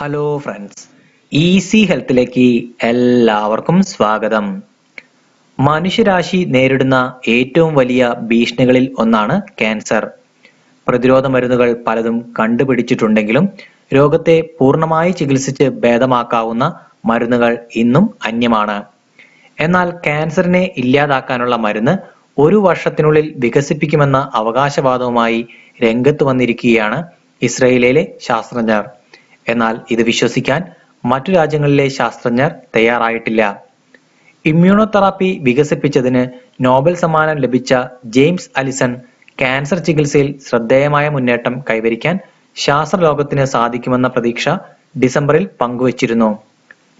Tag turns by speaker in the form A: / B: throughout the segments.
A: Hello friends easy ഹെൽത്തിലേക്ക് എല്ലാവർക്കും സ്വാഗതം. മനുഷ്യരാശി നേരിടുന്ന ഏറ്റവും വലിയ ഭീഷണികളിൽ ഒന്നാണ് ക്യാൻസർ. പ്രതിരോധ മരുന്നുകൾ പലതും കണ്ടുപിടിച്ചിട്ടുണ്ടെങ്കിലും രോഗത്തെ പൂർണമായി ചികിത്സിച്ച് ഭേദമാക്കാവുന്ന മരുന്നുകൾ ഇന്നും അന്യമാണ്. എന്നാൽ ക്യാൻസറിനെ ഇല്ലാതാക്കാനുള്ള മരുന്ന് ഒരു വർഷത്തിനുള്ളിൽ വികസിപ്പിക്കുമെന്ന അവകാശവാദവുമായി രംഗത്ത് വന്നിരിക്കുകയാണ് ഇസ്രയേലിലെ ശാസ്ത്രജ്ഞർ. എന്നാൽ ഇത് വിശ്വസിക്കാൻ മറ്റു രാജ്യങ്ങളിലെ ശാസ്ത്രജ്ഞർ തയ്യാറായിട്ടില്ല. ഇമ്മ്യൂണോതെറാപ്പി വികസിപ്പിച്ചതിന് നോബൽ സമ്മാനം ലഭിച്ച ജെയിംസ് അലിസൺ ക്യാൻസർ ചികിത്സയിൽ ശ്രദ്ധേയമായ മുന്നേറ്റം കൈവരിക്കാൻ ശാസ്ത്രലോകത്തിന് സാധിക്കുമെന്ന പ്രതീക്ഷ ഡിസംബറിൽ പങ്കുവച്ചിരുന്നു.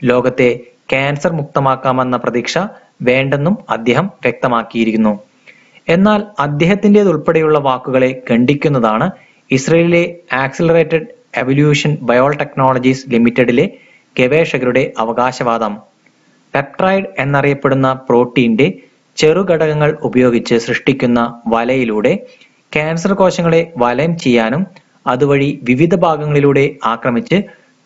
A: ലോകത്തെ ക്യാൻസർ മുക്തമാക്കാമെന്ന പ്രതീക്ഷ വേണ്ടെന്നും അദ്ദേഹം വ്യക്തമാക്കിയിരിക്കുന്നു. എന്നാൽ അദ്ദേഹത്തിന്റെതുൾപ്പെടെയുള്ള വാക്കുകളെ ഖണ്ഡിക്കുന്നതാണ് ഇസ്രയേലിലെ ആക്സിലറേറ്റഡ് എവല്യൂഷൻ ബയോടെക്നോളജീസ് ലിമിറ്റഡിലെ ഗവേഷകരുടെ അവകാശവാദം. പെപ്ട്രൈഡ് എന്നറിയപ്പെടുന്ന പ്രോട്ടീന്റെ ചെറുഘടകങ്ങൾ ഉപയോഗിച്ച് സൃഷ്ടിക്കുന്ന വലയിലൂടെ ക്യാൻസർ കോശങ്ങളെ വലയം ചെയ്യാനും അതുവഴി വിവിധ ഭാഗങ്ങളിലൂടെ ആക്രമിച്ച്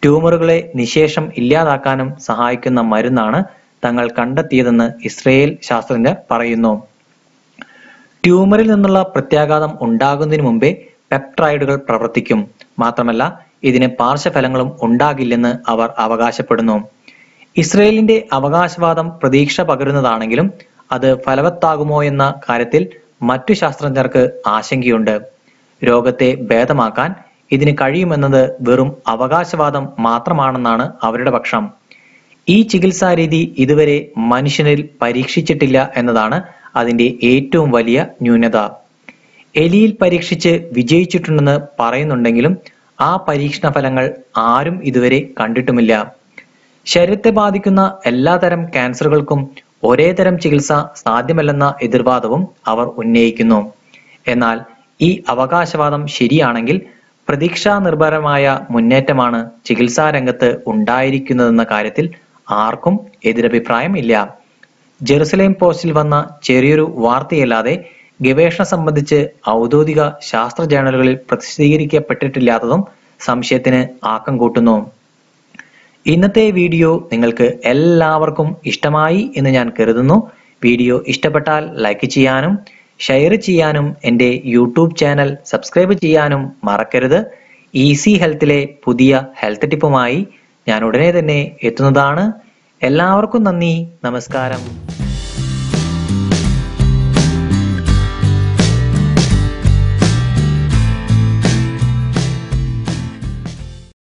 A: ട്യൂമറുകളെ നിശേഷം ഇല്ലാതാക്കാനും സഹായിക്കുന്ന മരുന്നാണ് തങ്ങൾ കണ്ടെത്തിയതെന്ന് ഇസ്രയേൽ ശാസ്ത്രജ്ഞർ പറയുന്നു. ട്യൂമറിൽ നിന്നുള്ള പ്രത്യാഘാതം ഉണ്ടാകുന്നതിന് മുമ്പേ പെപ്ട്രൈഡുകൾ പ്രവർത്തിക്കും. മാത്രമല്ല ഇതിന് പാർശ്വഫലങ്ങളും ഉണ്ടാകില്ലെന്ന് അവർ അവകാശപ്പെടുന്നു. ഇസ്രയേലിന്റെ അവകാശവാദം പ്രതീക്ഷ പകരുന്നതാണെങ്കിലും അത് ഫലവത്താകുമോ എന്ന കാര്യത്തിൽ മറ്റു ശാസ്ത്രജ്ഞർക്ക് ആശങ്കയുണ്ട്. രോഗത്തെ ഭേദമാക്കാൻ ഇതിന് കഴിയുമെന്നത് വെറും അവകാശവാദം മാത്രമാണെന്നാണ് അവരുടെ പക്ഷം. ഈ ചികിത്സാ രീതി ഇതുവരെ മനുഷ്യനിൽ പരീക്ഷിച്ചിട്ടില്ല എന്നതാണ് അതിന്റെ ഏറ്റവും വലിയ ന്യൂനത. എലിയിൽ പരീക്ഷിച്ച് വിജയിച്ചിട്ടുണ്ടെന്ന് പറയുന്നുണ്ടെങ്കിലും ആ പരീക്ഷണ ഫലങ്ങൾ ആരും ഇതുവരെ കണ്ടിട്ടുമില്ല. ശരീരത്തെ ബാധിക്കുന്ന എല്ലാതരം ക്യാൻസറുകൾക്കും ഒരേ തരം ചികിത്സ സാധ്യമല്ലെന്ന എതിർവാദവും അവർ ഉന്നയിക്കുന്നു. എന്നാൽ ഈ അവകാശവാദം ശരിയാണെങ്കിൽ പ്രതീക്ഷാ നിർഭരമായ മുന്നേറ്റമാണ് ചികിത്സാ രംഗത്ത് ഉണ്ടായിരിക്കുന്നതെന്ന കാര്യത്തിൽ ആർക്കും എതിരഭിപ്രായം ഇല്ല ജെറുസലേം പോസ്റ്റിൽ വന്ന ചെറിയൊരു വാർത്തയല്ലാതെ ഗവേഷണം സംബന്ധിച്ച് ഔദ്യോഗിക ശാസ്ത്ര ജേണലുകളിൽ പ്രസിദ്ധീകരിക്കപ്പെട്ടിട്ടില്ലാത്തതും സംശയത്തിന് ആക്കം കൂട്ടുന്നു. ഇന്നത്തെ വീഡിയോ നിങ്ങൾക്ക് എല്ലാവർക്കും ഇഷ്ടമായി എന്ന് ഞാൻ കരുതുന്നു. വീഡിയോ ഇഷ്ടപ്പെട്ടാൽ ലൈക്ക് ചെയ്യാനും ഷെയർ ചെയ്യാനും എന്റെ യൂട്യൂബ് ചാനൽ സബ്സ്ക്രൈബ് ചെയ്യാനും മറക്കരുത്. ഈസി ഹെൽത്തിലെ പുതിയ ഹെൽത്ത് ടിപ്പുമായി ഞാൻ ഉടനെ തന്നെ എത്തുന്നതാണ്. എല്ലാവർക്കും നന്ദി നമസ്കാരം.